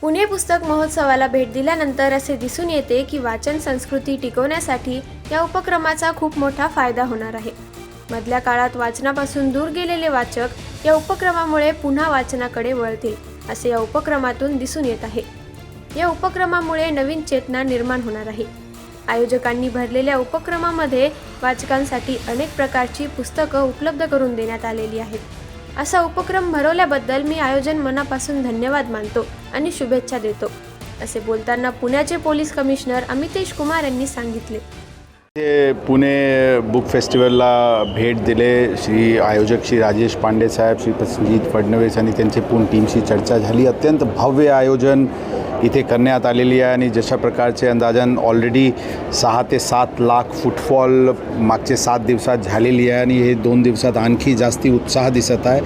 पुणे पुस्तक महोत्सवाला भेट दिल्यानंतर असे दिसून येते की वाचन संस्कृती टिकवण्यासाठी या उपक्रमाचा खूप मोठा फायदा होणार आहे. मधल्या काळात वाचनापासून दूर गेलेले वाचक या उपक्रमामुळे पुन्हा वाचनाकडे वळतील असे या उपक्रमातून दिसून येत आहे. या उपक्रमामुळे नवीन चेतना निर्माण होणार आहे. आयोजकांनी भरलेल्या उपक्रमामध्ये वाचकांसाठी अनेक प्रकारची पुस्तकं उपलब्ध करून देण्यात आलेली आहेत. असा उपक्रम भरवल्याबद्दल मी आयोजन मनापासून धन्यवाद मानतो आणि शुभेच्छा देतो असे बोलताना पुण्याचे पोलीस कमिशनर अमितेश कुमार यांनी सांगितले. ते पुणे बुक फेस्टिवलला भेट दिले. श्री आयोजक श्री राजेश पांडे साहेब श्री प्रसंजित फडणवीस आणि त्यांची पूर्ण टीमशी चर्चा झाली. अत्यंत भव्य आयोजन इथे करण्यात आलेली आहे आणि जशा प्रकारचे अंदाजन ऑलरेडी सहा ते सात लाख फुटफॉल मागचे सात दिवसात झालेली आहे आणि हे दोन दिवसात आणखी जास्ती उत्साह दिसत आहे.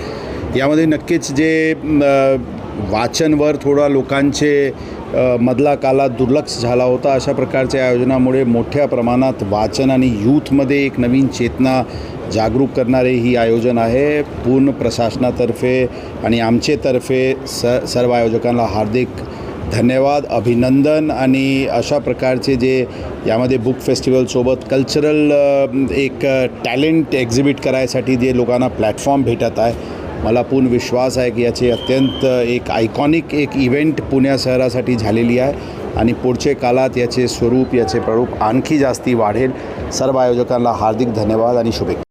यामध्ये नक्कीच जे वाचनवर थोडा लोकांचे मधला कालात दुर्लक्ष झाला होता अशा प्रकारच्या आयोजनामुळे मोठ्या प्रमाणात वाचन आणि यूथमध्ये एक नवीन चेतना जागरूक करणारे ही आयोजन आहे. पूर्ण प्रशासनातर्फे आणि आमचेतर्फे स सर्व आयोजकांना हार्दिक धन्यवाद अभिनंदन आणि अशा प्रकारचे जे यामध्ये बुक फेस्टिवलसोबत कल्चरल एक टॅलेंट एक्झिबिट करायसाठी जे लोकांना प्लॅटफॉर्म भेटत आहे मला पूर्ण विश्वास आहे की याचे अत्यंत एक आयकॉनिक एक इव्हेंट पुण्या शहरासाठी झालेली आहे आणि पुढचे काळात याचे स्वरूप याचे प्ररूप आणखी जास्ती वाढेल. सर्व आयोजकांना हार्दिक धन्यवाद आणि शुभेच्छा.